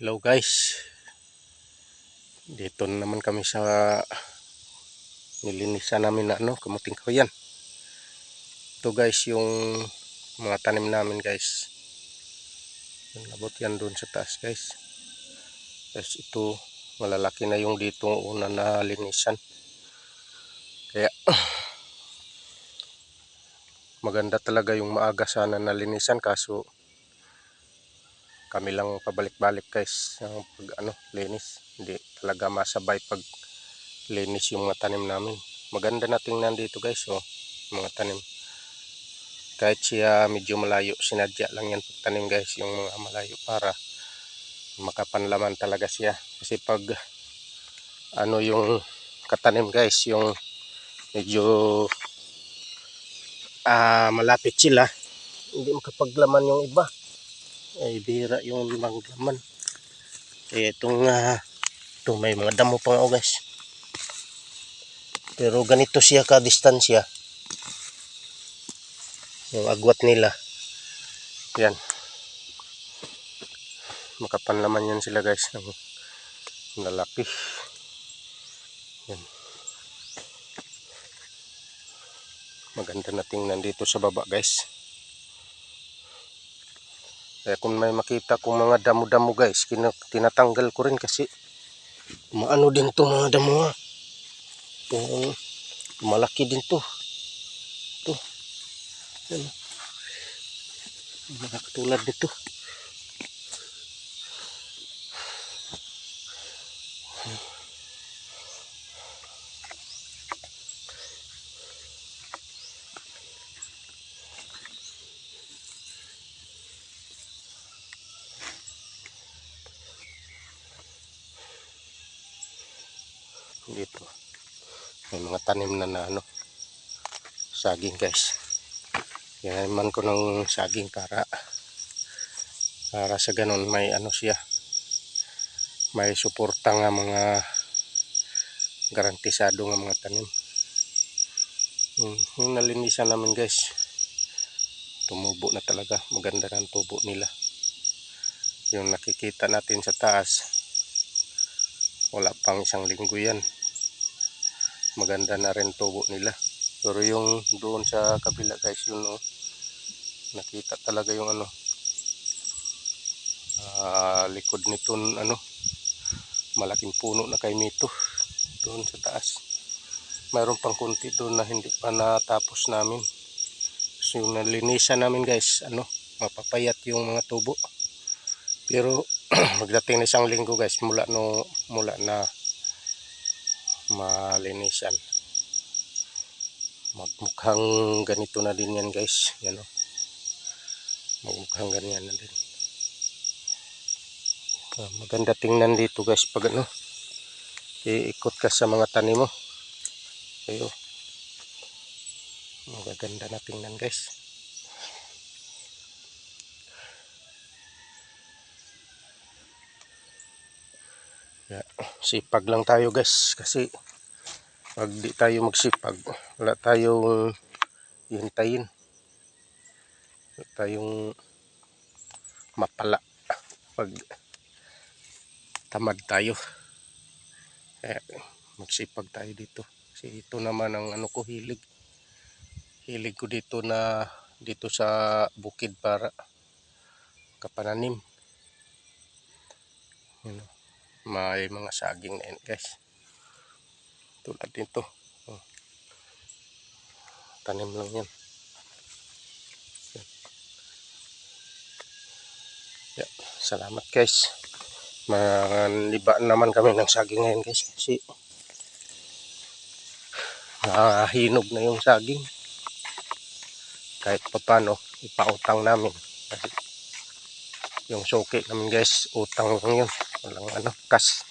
Hello guys. Dito na naman kami sa nilinisan namin na ano, kamuting kahoyan. Ito guys yung mga tanim namin guys. Yung yan doon sa taas guys. Guys ito malalaki na yung dito una na linisan. Kaya maganda talaga yung maaga sana na linisan kaso kami lang pabalik-balik guys ng pag ano linis. Hindi talaga masabay pag linis yung mga tanim namin. Maganda na tingnan dito guys oh mga tanim. Kahit siya medyo malayo sinadya lang yan pagtanim guys yung mga malayo para makapanlaman talaga siya. Kasi pag ano yung katanim guys yung medyo ah malapit sila hindi makapaglaman yung iba ay bira yung limang laman. Kaya itong uh, ito may mga damo pa nga oh, guys. Pero ganito siya ka distansya yung agwat nila. Yan. Makapanlaman yan sila guys ng lalaki. Yan. Maganda na tingnan dito sa baba guys kaya kung may makita kong mga damo-damo guys, tinatanggal ko rin kasi maano din to mga damo ha. Yung, malaki din to. To. Yan. Mga katulad nito. Dito. May mga tanim na na ano saging guys. Man ko ng saging para para sa ganun may ano siya may suporta nga mga garantisado nga mga tanim. Hmm, yung nalinisan namin guys tumubo na talaga. Maganda ng tubo nila. Yung nakikita natin sa taas wala pang isang linggo yan maganda na rin tubo nila. Pero yung doon sa kabila guys yun oh, nakita talaga yung ano ah, likod nito ano malaking puno na kay Mito doon sa taas. Mayroon pang kunti doon na hindi pa natapos namin. So yung nalinisan namin guys ano mapapayat yung mga tubo. Pero magdating na isang linggo guys mula no mula na malinisan. Magmukhang ganito na din yan guys. Yan o magmukhang ganyan na din. Ah, maganda tingnan dito guys pag ano iikot ka sa mga tanim mo. Ayo. Magaganda na tingnan guys. Kaya, sipag lang tayo guys. Kasi pag di tayo magsipag wala tayong hintayin. Wala tayong mapala pag tamad tayo. Kaya magsipag tayo dito. Kasi ito naman ang ano ko hilig. Hilig ko dito na dito sa bukid para kapananim. You know may mga saging na yan guys. Tulad nito. Oh. tanim lang yan. Yeah. salamat guys. Manliba naman kami ng saging ngayon guys kasi nakahinog na yung saging. Kahit papano ipautang namin. Kasi yung suki namin guys utang lang yun. Walang ano kas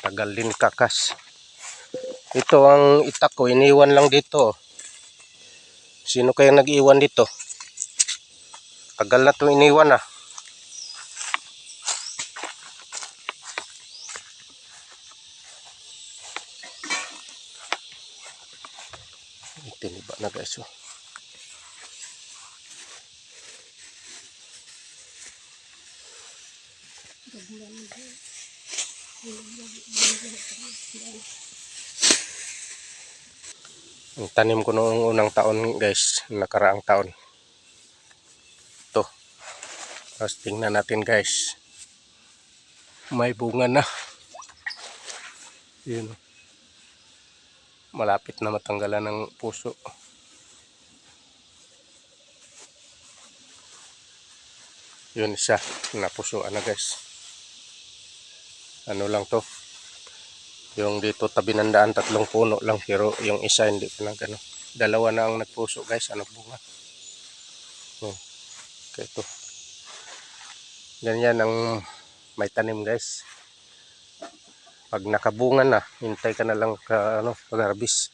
tagal din kakas ito ang itak ko iniwan lang dito. Sino kaya nag-iwan dito? Tagal na to iniwan ah. Tiniba na guys oh. Ang tanim ko noong unang taon guys, nakaraang taon. Ito. Tapos tingnan natin guys. May bunga na. Yun. Malapit na matanggalan ng puso. Yun isa. Napusuan na guys. Ano lang to. Yung dito tabi ng daan, tatlong puno lang. Pero yung isa hindi pa nag ano. Dalawa na ang nagpuso guys. Ano bunga. Hmm. Kaya ito. Ganyan ang may tanim guys. Pag nakabunga na, hintay ka na lang ka, ano, pag-harvest.